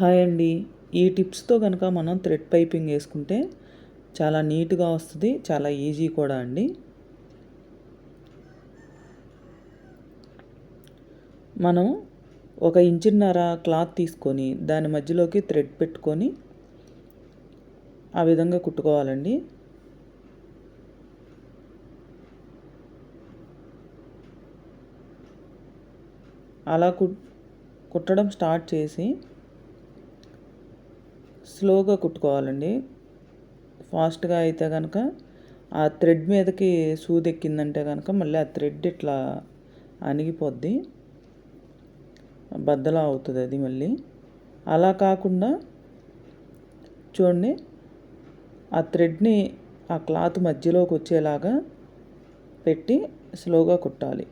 Hi అండి. ఈ టిప్స్తో కనుక మనం థ్రెడ్ పైపింగ్ వేసుకుంటే చాలా నీట్గా వస్తుంది చాలా ఈజీ కూడా అండి. మనం ఒక ఇంచున్నర క్లాత్ తీసుకొని దాని మధ్యలోకి థ్రెడ్ పెట్టుకొని ఆ విధంగా కుట్టుకోవాలండి. అలా కుట్టడం స్టార్ట్ చేసి స్లోగా కుట్టుకోవాలండి. ఫాస్ట్గా అయితే కనుక ఆ థ్రెడ్ మీదకి సూది ఎక్కిందంటే కనుక మళ్ళీ ఆ థ్రెడ్ ఇట్లా అణిగిపోద్ది. బద్దలా అవుతుంది అది మళ్ళీ. అలా కాకుండా చూడండి ఆ థ్రెడ్ని ఆ క్లాత్ మధ్యలోకి వచ్చేలాగా పెట్టి స్లోగా కుట్టాలి.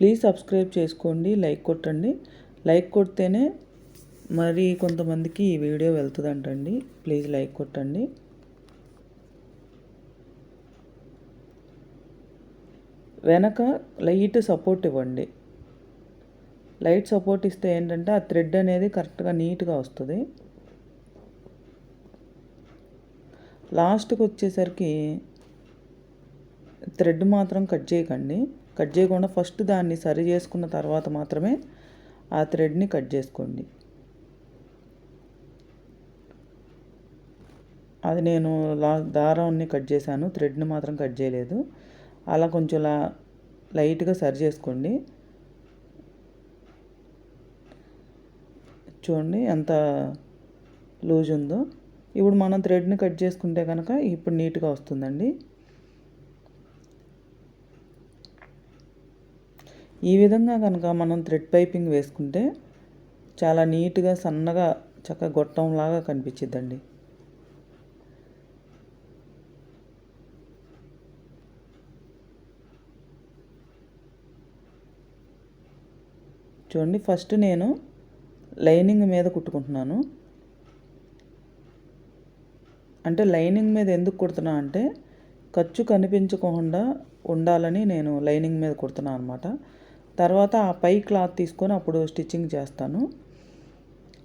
ప్లీజ్ సబ్స్క్రైబ్ చేసుకోండి లైక్ కొట్టండి. లైక్ కొడితేనే మరి కొంతమందికి ఈ వీడియో వెళ్తుందంటండి. ప్లీజ్ లైక్ కొట్టండి. వెనక లైట్ సపోర్ట్ ఇవ్వండి. లైట్ సపోర్ట్ ఇస్తే ఏంటంటే ఆ థ్రెడ్ అనేది కరెక్ట్గా నీట్గా వస్తుంది. లాస్ట్కి వచ్చేసరికి థ్రెడ్ మాత్రం కట్ చేయకండి. కట్ చేయకుండా ఫస్ట్ దాన్ని సరి చేసుకున్న తర్వాత మాత్రమే ఆ థ్రెడ్ని కట్ చేసుకోండి. అది నేను లా దారాన్ని కట్ చేశాను. థ్రెడ్ని మాత్రం కట్ చేయలేదు. అలా కొంచెం లా లైట్గా సరి చేసుకోండి. చూడండి ఎంత లూజ్ ఉందో. ఇప్పుడు మనం థ్రెడ్ని కట్ చేసుకుంటే కనుక ఇప్పుడు నీట్గా వస్తుందండి. ఈ విధంగా కనుక మనం థ్రెడ్ పైపింగ్ వేసుకుంటే చాలా నీట్గా సన్నగా చక్కగా గొట్టంలాగా కనిపించిద్దండి. చూడండి ఫస్ట్ నేను లైనింగ్ మీద కుట్టుకుంటున్నాను. అంటే లైనింగ్ మీద ఎందుకు కుడుతున్నా అంటే ఖర్చు కనిపించకుండా ఉండాలని నేను లైనింగ్ మీద కుడుతున్నాను అనమాట తర్వాత ఆ పై క్లాత్ తీసుకొని అప్పుడు స్టిచ్చింగ్ చేస్తాను.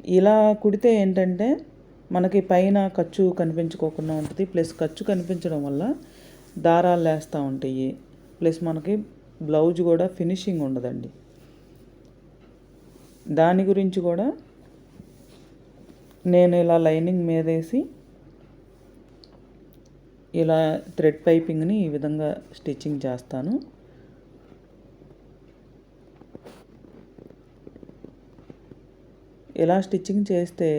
ఇలా కుడితే ఏంటంటే మనకి పైన ఖర్చు కనిపించుకోకుండా ఉంటుంది. ప్లస్ ఖర్చు కనిపించడం వల్ల దారాలు లేస్తూ ఉంటాయి. ప్లస్ మనకి బ్లౌజ్ కూడా ఫినిషింగ్ ఉండదండి. దాని గురించి కూడా నేను ఇలా లైనింగ్ మీదేసి ఇలా థ్రెడ్ పైపింగ్ని ఈ విధంగా స్టిచ్చింగ్ చేస్తాను. ఇలా స్టిచ్చింగ్ చేస్తే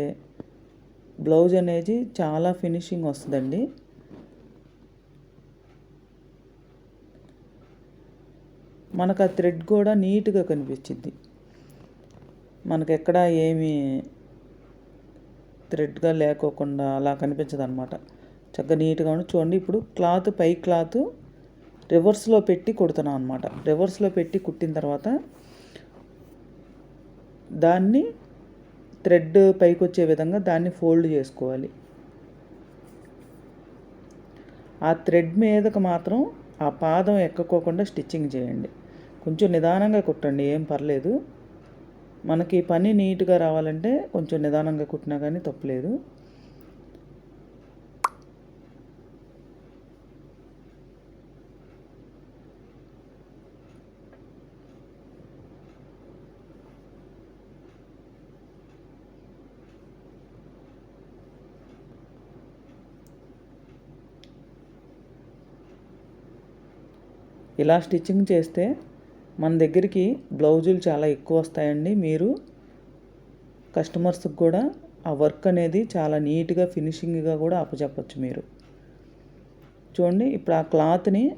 బ్లౌజ్ అనేది చాలా ఫినిషింగ్ వస్తుందండి. మనకు ఆ థ్రెడ్ కూడా నీట్గా కనిపించింది. మనకు ఎక్కడ ఏమి థ్రెడ్గా లేకోకుండా అలా కనిపించదు అనమాట చక్కగా నీట్గా ఉండి చూడండి ఇప్పుడు క్లాత్ పై క్లాత్ రివర్స్లో పెట్టి కుడుతున్నాం అనమాట రివర్స్లో పెట్టి కుట్టిన తర్వాత దాన్ని థ్రెడ్ పైకి వచ్చే విధంగా దాన్ని ఫోల్డ్ చేసుకోవాలి. ఆ థ్రెడ్ మీదకు మాత్రం ఆ పాదం ఎక్కకోకుండా స్టిచ్చింగ్ చేయండి. కొంచెం నిదానంగా కుట్టండి ఏం పర్లేదు. మనకి పని నీట్గా రావాలంటే కొంచెం నిదానంగా కుట్టినా కానీ తప్పలేదు. ఇలా స్టిచ్చింగ్ చేస్తే మన దగ్గరికి బ్లౌజులు చాలా ఎక్కువ వస్తాయండి. మీరు కస్టమర్స్కి కూడా ఆ వర్క్ అనేది చాలా నీట్గా ఫినిషింగ్గా కూడా అప్పచెప్పచ్చు మీరు. చూడండి ఇప్పుడు ఆ క్లాత్ని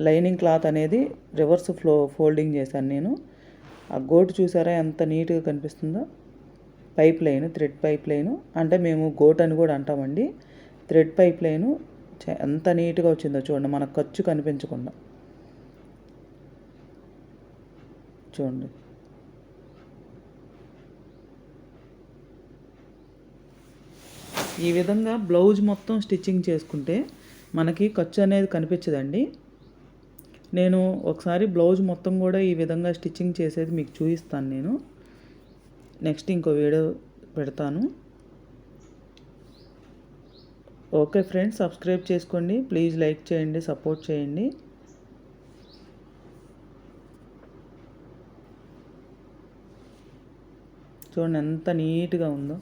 లైనింగ్ క్లాత్ అనేది రివర్స్ ఫ్లో ఫోల్డింగ్ చేశాను నేను. ఆ గోటు చూసారా ఎంత నీట్గా కనిపిస్తుందో? Pipe line thread pipe line. అంటే మేము గోట్ అని కూడా అంటామండి. థ్రెడ్ పైప్ లైను ఎంత నీట్గా వచ్చిందో చూడండి మన ఖర్చు కనిపించకుండా. చూడండి. ఈ విధంగా బ్లౌజ్ మొత్తం స్టిచ్చింగ్ చేసుకుంటే మనకి ఖర్చు అనేది కనిపించదండి. నేను ఒకసారి బ్లౌజ్ మొత్తం కూడా ఈ విధంగా స్టిచ్చింగ్ చేసేది మీకు చూపిస్తాను నేను. నెక్స్ట్ ఇంకో వీడియో పెడతాను. ఓకే ఫ్రెండ్స్ సబ్స్క్రైబ్ చేసుకోండి. ప్లీజ్ లైక్ చేయండి సపోర్ట్ చేయండి. చూడండి ఎంత నీట్గా ఉందో.